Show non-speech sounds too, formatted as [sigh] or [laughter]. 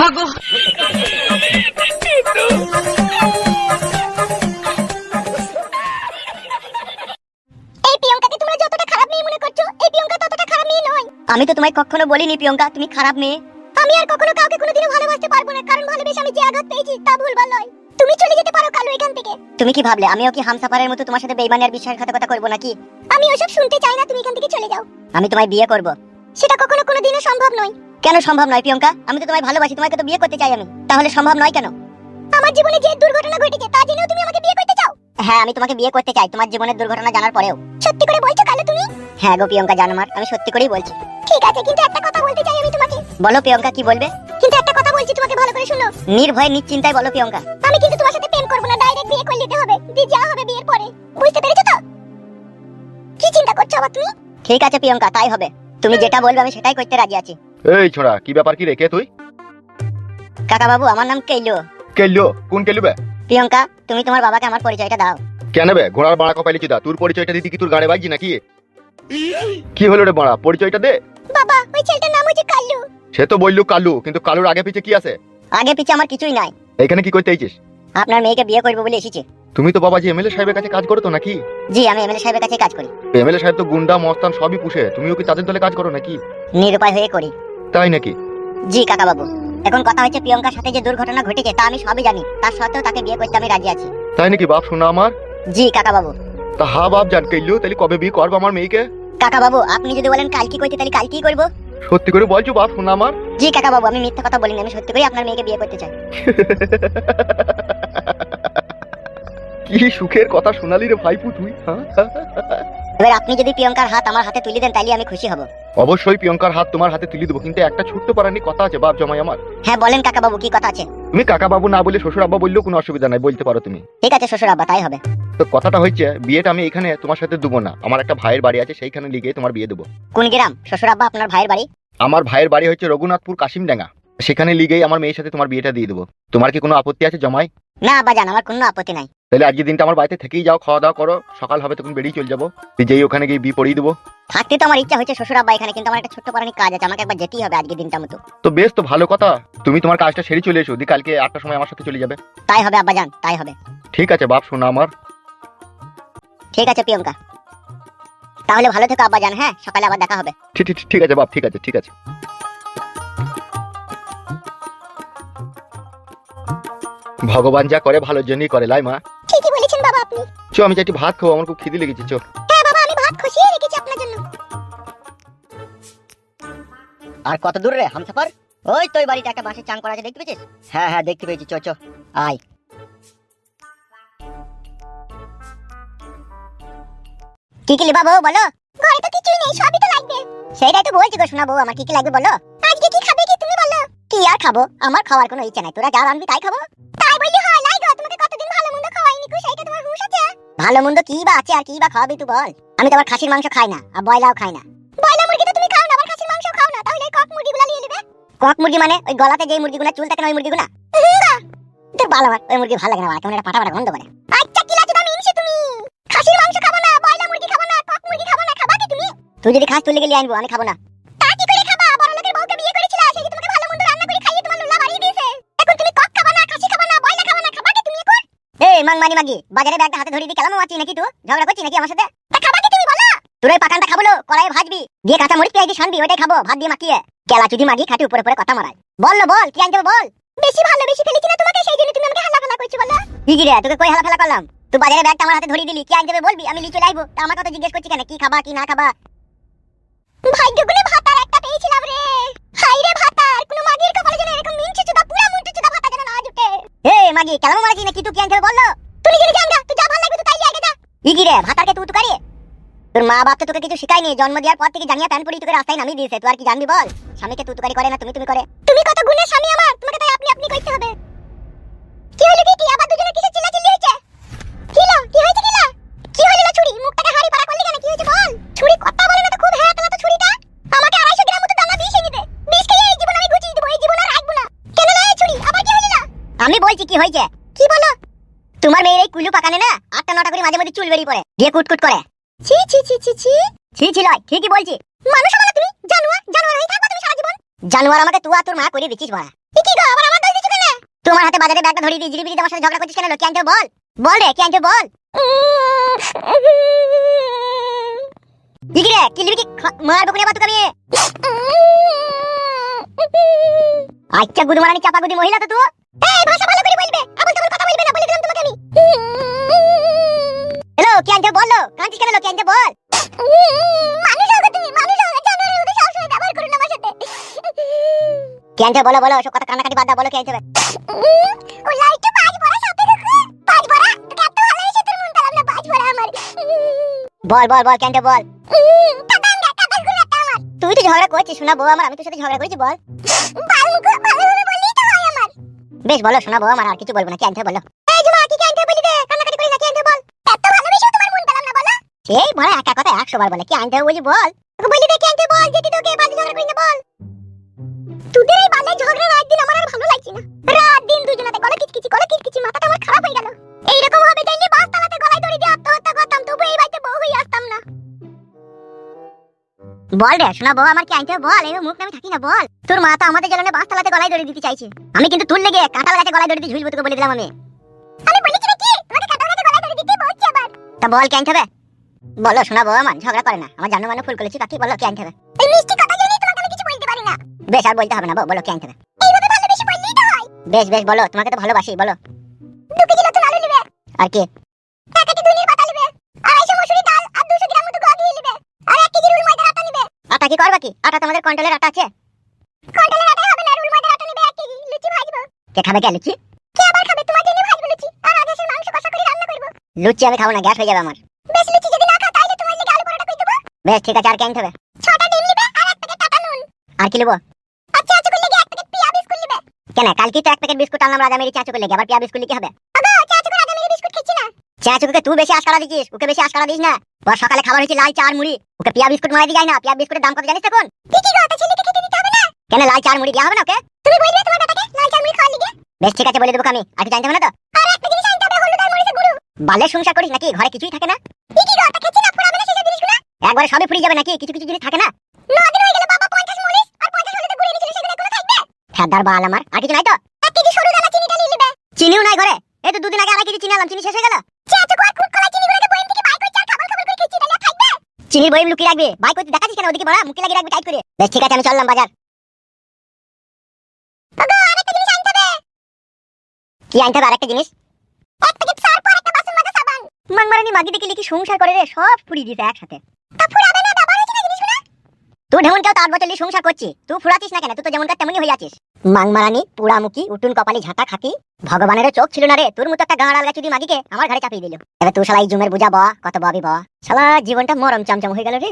মাগো এই প্রিয়ঙ্কাকে তোমরা যতটা খারাপ মেয়ে মনে করছ এই প্রিয়ঙ্কা ততটা খারাপ মেয়ে নয়। আমি তো তোমায় কখনো বলিনি প্রিয়ঙ্কা তুমি খারাপ মেয়ে। আমি আর কখনো কাউকে কোনোদিনও ভালোবাসতে পারব না কারণ ভালোবেসে আমি যে আঘাত পেয়েছি তা ভুলবার নয়। তুমি চলে যেতে পারো কালো এখান থেকে। তুমি কি ভাবলে আমিও কি হামসাফারের মতো তোমার সাথে বেইমানি আর বিশ্বাসঘাতকতা করব নাকি? আমি ওসব শুনতে চাই না তুমি এখান থেকে চলে যাও। আমি তোমায় বিয়ে করব। সেটা কখনো কোনোদিনও সম্ভব নয়। কেন সম্ভব নয় প্রিয়ঙ্কা? আমি তো তোমায় ভালোবাসি তোমাকে তো বিয়ে করতে চাই আমি। তাহলে সম্ভব নয় কেন? আমার জীবনে যে দুর্ঘটনা ঘটেছে তা জেনেও তুমি আমাকে বিয়ে করতে চাও? হ্যাঁ আমি তোমাকে বিয়ে করতে চাই তোমার জীবনের দুর্ঘটনা জানার পরেও। সত্যি করে বলছো কালো তুমি? হ্যাঁ গো প্রিয়ঙ্কা জানমার আমি সত্যি করেই বলছি। ঠিক আছে কিন্তু একটা কথা বলতে চাই আমি তোমাকে। বলো প্রিয়ঙ্কা কি বলবে? কিন্তু একটা কথা বলছি তোমাকে ভালো করে শুনো। নির্ভয়ে নিশ্চিন্তায় বলো প্রিয়ঙ্কা। আমি কিন্তু তোমার সাথে প্রেম করব না ডাইরেক্ট বিয়ে করে নিতে হবে। দিয়ে যা হবে বিয়ের পরে। বুঝতে পেরেছ তো? কি চিন্তা করছ আবার তুমি? ঠিক আছে প্রিয়ঙ্কা তাই হবে। তুমি যেটা বলবে আমি সেটাই করতে রাজি আছি। এই ছোড়া কি ব্যাপার কি রেখে তুই? কাকা বাবু আমার নাম কেইলো কেল্লো? কোন কেল্লু বে? প্রিয়ঙ্কা তুমি তোমার বাবাকে আমার পরিচয়টা দাও। কেন বে ঘোড়ার বাড়া কপালি চুদা। তোর পরিচয়টা দিদি কি তোর গাড়ি বাজছি নাকি? কি হলো রে বাড়া? পরিচয়টা দে। বাবা ওই ছেলেটার নাম হচ্ছে কাল্লু। সে তো বললু কালু কিন্তু কালুর আগে পিছে কি আছে? আগে পিছে আমার কিছুই নাই। এখানে কি করতে আইছিস? আপনার মেয়েকে বিয়ে করব বলে এসেছি। তুমি তো বাবাজি এমএলএ সাহেবের কাছে কাজ করো তো নাকি? জি আমি এমএলএ সাহেবের কাছে কাজ করি। এমএলএ সাহেব তো গুন্ডা মস্তান সবই পুষে। তুমিও কি তাদের দলে কাজ করো নাকি? নিরুপায় হয়ে করি। তাই নাকি? জি কাকা বাবু এখন কথা হচ্ছে প্রিয়ঙ্কার সাথে যে দুর্ঘটনা ঘটেছে তা আমি সবই জানি। তার সত্ত্বেও তাকে বিয়ে করতে আমি রাজি আছি। তাই নাকি বাপ শোনা আমার? জি কাকা বাবু তা হা বাপ জান কেল্লু তাহলে কবে বিয়ে করব আমার মেয়েকে? কাকা বাবু আপনি যদি বলেন কাল কি করতে তাহলে কাল কি করব? সত্যি করে বলছো বাপ শোনা আমার? জি কাকা বাবু আমি মিথ্যা কথা বলিনি আমি সত্যি করে আপনার মেয়েকে বিয়ে করতে চাই। [laughs] কি সুখের কথা শোনালি রে ভাইপু তুই হ্যাঁ? এবার আপনি যদি প্রিয়ঙ্কার হাত আমার হাতে তুলে দেন তাহলে আমি খুশি হব। অবশ্যই প্রিয়ঙ্কার হাত তোমার হাতে তুলে দেবো কিন্তু একটা ছোট্ট পারানি কথা আছে বাপ জমাই আমার। হ্যাঁ বলেন কাকা বাবু কি কথা আছে? তুমি কাকা বাবু না বলে শ্বশুর আব্বা বললেও কোনো অসুবিধা নাই বলতে পারো তুমি। ঠিক আছে শ্বশুর আব্বা তাই হবে। তো কথাটা হচ্ছে বিয়েটা আমি এখানে তোমার সাথে দেবো না। আমার একটা ভাইয়ের বাড়ি আছে সেইখানে লিগে তোমার বিয়ে দেবো। কোন গ্রাম? শ্বশুর আব্বা আপনার ভাইয়ের বাড়ি? আমার ভাইয়ের বাড়ি হচ্ছে রঘুনাথপুর কাশিমডাঙ্গা। সেখানে লিগেই আমার মেয়ের সাথে তোমার বিয়েটা দিয়ে দেবো। তোমার কি কোনো আপত্তি আছে জমাই? না আব্বা জান আমার কোনো আপত্তি নাই। তাহলে আজকে দিনটা আমার বাড়িতে থেকেই যাও খাওয়া দাওয়া করো সকাল হবে তখন বেরিয়ে চলে যাব। যেই ওখানে গিয়ে বিয়ে পড়িয়ে দেবো। থাকতে তো আমার ইচ্ছা হচ্ছে শ্বশুর আব্বা এখানে কিন্তু আমার একটা ছোট্ট পারানি কাজ আছে আমাকে একবার যেতেই হবে আজকে দিনটা মতো। তো বেশ তো ভালো কথা। তুমি তোমার কাজটা সেরে চলে এসো দি কালকে আটটার সময় আমার সাথে চলে যাবে। তাই হবে আব্বা জান তাই হবে। ঠিক আছে বাপ শোনা আমার। ঠিক আছে প্রিয়ঙ্কা। তাহলে ভালো থেকো আব্বা জান হ্যাঁ? সকালে আবার দেখা হবে। ঠিক ঠিক ঠিক আছে বাপ ঠিক আছে ঠিক আছে। ভগবান যা করে ভালোর জন্যই করে লাই মা। চো আমি চাইটি ভাত খাব আমার খুব খিদে লেগেছে চো। হ্যাঁ বাবা আমি ভাত খসিয়ে রেখেছি আপনার জন্য। আর কত দূর রে হামসাফার? ওই তোই বাড়িতে একটা বাঁশের চাং করা আছে দেখতে পেয়েছিস? হ্যাঁ হ্যাঁ দেখতে পেয়েছি চ চ আয়। কি কি লিবা বউ বলো? ঘরে তো কিছুই নেই সবই তো লাগবে। সেইটাই তো বলছি গো শোনা বউ আমার কি কি লাগবে বলো? আজকে কি খাবে কি তুমি বলো? কি আর খাব? আমার খাওয়ার কোনো ইচ্ছা নাই তোরা যা আনবি তাই খাব। তাই বললি হয় সেইটা তোমার হুঁশ আছে? ভালো মন্দ কি বা আছে আর কি বা খাওয়াবি তুই বল। আমি তো আবার খাসির মাংস খাই না আর বয়লাও খাই না। বয়লা মুরগি তো তুমি খাও না আবার খাসির মাংস খাও না তাহলে কক মুরগিগুলো নিয়ে নেবে? কক মুরগি মানে ওই গলাতে যে মুরগিগুলো চুল থাকে না ওই মুরগিগুলো? তোর ভালো ওই মুরগি ভালো লাগে না কেমন একটা পাটা পাটা গন্ধ করে। আচ্ছা কি মিনছে তুমি। খাসির মাংস খাব না বয়লা মুরগি খাব না কক মুরগি খাব না খাবা কি তুমি? তুই যদি খাস তুই গেলে আনব আমি খাব না। এই মাং মানি মাগি, বাজারে ব্যাগটা হাতে ধরিয়ে দিয়ে কেলামো আছি নাকি তুই ঝগড়া করছিস নাকি আমার সাথে? তা খাবা কি তুমি বলো? তোর ওই পাকানটা খাব কড়াইয়ে ভাজবি। দিয়ে কাঁচা মরিচ, পেঁয়াজ শানবি ওইটাই খাব, ভাত দিয়ে মাখিয়ে। কেলা চুদি মাগি খাটি উপরে উপরে কথা মারায়। বল না বল, কি আনতে বল? বেশি ভালো, বেশি ফেলেছি না তোমাকে, সেই জন্য তুমি আমাকে হালা ফালা করছ, বলো। কি কি রে, তোকে কই হালা ফালা করলাম? তুই বাজারে ব্যাগটা আমার হাতে ধরিয়ে দিলি, কি আনতে বলবি? আমি লিচে লাইবো। তা আমার কথা জিজ্ঞেস করছি কেন? কি খাবা, কি না খাবা? ভাগ্য গুনে ভাতারকে তুই কারিয়ে তোর মা বাপ তো তোকে কিছু শিখায়নি, জন্ম দেওয়ার পর থেকে জানিয়া প্যান তোকে রাস্তায় নামিয়ে দিয়েছে। তুই আর কি জানবি বল? স্বামীকে তুই তুকারি করে না, তুমি তুমি করে। তুমি কত স্বামী আমার? তোমাকে তাই আপনি আপনি করতে হবে। কি হলো কি আবার দুজনে হয়েছে? কি হয়েছে কি হলো? না ছুরি? মুখটাকে হাড়ি পাড়া করলি কেন? কি হয়েছে বল? ছুরি কথা বলে না তো খুব হ্যাঁ তো ছুরিটা। আমাকে আড়াইশো গ্রাম মতো দানা এনে বিষ খেয়ে এই জীবন আমি গুছিয়ে এই জীবন আর রাখব না। কেন না ছুরি? আবার কি হলো? না আমি বলছি কি হয়েছে। কি বলো? তোমার মেয়ের এই কুলু পাকানে না আটটা নটা করে মাঝে মধ্যে চুল বেরিয়ে পড়ে। দিয়ে কুটকুট করে। ছি ছি ছি ছি ছি। ছি ছি, লয়, ঠিকই বলছি। মানুষ মানে তুমি, জানোয়ার জানোয়ার হয়ে থাকবা তুমি সারা জীবন জানোয়ার আমাকে তুই আর তোর মা করে দিচ্ছিস বড়া। কি কি গো তোমার হাতে বাজারে ব্যাগটা ধরিয়ে দিই জিরিবিরি আমার সাথে ঝগড়া করছিস কেন কি আনতে বল? বল রে, কি আনতে বল? কি কি লিবি কি খা- মারবো করে বাতুক আমি আচ্ছা গুদু মারানি চাপা গুদি মহিলা তো তুই। এই, ভাষা ভালো করে বলবে। আবল তাবল কথা বলবে না, বলে দিলাম তোমাকে আমি। হ্যালো কি আনতে বলো। কাঁদছিস কেন কি আনতে বল। মানুষ হবে তুমি মানুষ জানোয়ারের মতো সবসময় ব্যবহার করো না আমার সাথে। কি আনতে বলো বলো সব কথা কান্নাকাটি বাদ দাও বলো কি আনতে ও লাইটটা পাঁচ বড়া সাথে রাখো পাঁচ বড়া তোকে এত ভালোবেসে তোর মন পেলাম না পাঁচ বড়া আমার। বল বল বল কেন বল। তুই তো ঝগড়া করছিস শোনা বউ আমার আমি তোর সাথে ঝগড়া করেছি বল। বেশ বলো শোনা বউ আমার আর কিছু বলব না ক্যান্টে বলো। এই বড় একা কথা 100 বার বলে। কি ক্যান্টে বলি বল? তোকে বলি দে ক্যান্টে বল? যেটি তোকে বাজে ঝগড়া করি বল। তোদের এই বালে ঝগড়া রাত দিন আমার আর ভালো লাগছে না। রাত দিন দুজনাতে গলা কিচকিচি গলা কিচকিচি মাথাটা আমার খারাপ হয়ে গেল। এইরকম হবে তাইলে বাসতলাতে গলায় দড়ি দিয়ে আত্মহত্যা করতাম, তবু এই বাড়িতে বউ হয়ে আসতাম না। বল রে, শোনা বউ, আমার কি আইতে বল? এই মুখ নামে থাকি না বল? তোর মা তো আমাদের জ্বালানে বাসতলাতে গলায় দড়ি দিতে চাইছে। আমি কিন্তু তুল লেগে কাঁঠাল গাছে গলায় দড়ি দিয়ে ঝুলবো তোকে বলে দিলাম আমি। আমি বলেছি নাকি? তোমাকে কাঁঠাল গাছে গলায় দড়ি দিতে বলছি আবার। তা বল কেন হবে? বলো শোনা বউ আমার ঝগড়া করে না। আমার জানো মানে ফুল করেছি কাকি বলো কেন হবে? এই মিষ্টি কথা জেনে তোমাকে আমি কিছু বলতে পারি না। বেশ আর বলতে হবে না বলো কেন হবে? এইভাবে ভালোবেসে বললেই তো হয়। বেশ বেশ বলো তোমাকে তো ভালোবাসি বলো। দু কেজি নতুন আলু নেবে। আর কি? এক কেজি দুনির পাতা নেবে। আড়াইশো মসুরি ডাল আর দুশো গ্রাম মতো গোয়া ঘি নেবে। আর এক কেজি রুল ময়দার আটা নেবে। আটা কি করবা কি? আটা তোমাদের কন্ট্রোলের আটা আছে? কন্ট্রোলের আটা হবে না রুল ময়দার আটা নেবে এক কেজি লুচি ভাজবো। কে খাবে কে লুচি? কে আবার খাবে? তোমার জন্য ভাজবো লুচি। আর আদেশের মাংস কষা করে রান্না করব। লুচি আমি খাব না গ্যাস হয়ে যাবে আমার। বেশ ঠিক আছে আর কেন হবে ছটা ডিম নেবে আর এক প্যাকেট টাটা নুন। আর কি নেব? আচ্ছা আচ্ছা করলে এক প্যাকেট পিয়া বিস্কুট নেবে। কেন কালকে তো এক প্যাকেট বিস্কুট আনলাম রাজা মেরি চাচু করলে আবার পিয়া বিস্কুট কি হবে? চাচু রাজা মেরি বিস্কুট খাচ্ছি না। চাচুকে তুই বেশি আশকারা দিছিস ওকে বেশি আশকারা দিস না। ওর সকালে খাবার হয়েছে লাল চা আর মুড়ি। ওকে পিয়া বিস্কুট মারাই দিয়ে না পিয়া বিস্কুটের দাম কত জানিস এখন ঠিকই কথা ছেলেকে খেতে দিতে হবে না। কেন লাল চা আর মুড়ি দেওয়া হবে না ওকে? তুমি বলবে তোমার বেটাকে লাল চা আর মুড়ি খাওয়ার লিগে। বেশ ঠিক আছে বলে দেবো আমি আর কি জানতে হবে না তো? আর একটা জিনিস আনতে হবে হলুদ আর মরিচের গুঁড়ো। বালে সংসার করিস নাকি? ঘরে কিছুই থাকে না? ঠিকই কথা খেছি না। একবারে সবই ফুরিয়ে যাবে নাকি? কিছু কিছু জিনিস থাকে না? নদিন হয়ে গেল বাবা 50 মরিচ আর 50 হলুদের গুঁড়ো এনেছিল সেগুলো কোনো থাকবে? ফেদার বাল আমার আর কিছু নাই তো? এক কেজি সরু দানা নেবে? চিনিও নাই ঘরে। এই তো দুদিন আগে আড়াই কেজি চিনি আনলাম চিনি শেষ হয়ে গেল। চাচু কুট কলা চিনি বইম থেকে বাই করে চাল খাবার খাবার করে থাকবে চিনির বইম লুকিয়ে রাখবে। বাই করতে দেখাচ্ছিস কেন? ওদিকে বড়া মুখে লাগিয়ে রাখবি টাইট করে। বেশ ঠিক আছে আমি চললাম বাজার। কি আনতে হবে আরেকটা জিনিস? এক প্যাকেট সার্ফ আর একটা বাসন মাজা সাবান। মাংমারানি মাগি দেখি লিখি সংসার করে রে সব ফুরিয়ে দিতে একসাথে। তুই ঢেমন কেউ তার বছর সংসার করছিস। তুই ফুরাতিস না কেন? তুই তো যেমনকার তেমনই হয়ে আছিস। মাংমারানি পুরামুখী উটুন কপালি, ঝাঁটা খাকি ভগবানের চোখ ছিল না রে। তোর মতো একটা গাঁড়াল গাছুদি মাগিকে আমার ঘরে চাপিয়ে দিল। এবার তুই শালা এই জুমের বুঝা ব, কত বাবি বা। শালা, জীবনটা মরম চমচম হয়ে গেল রে।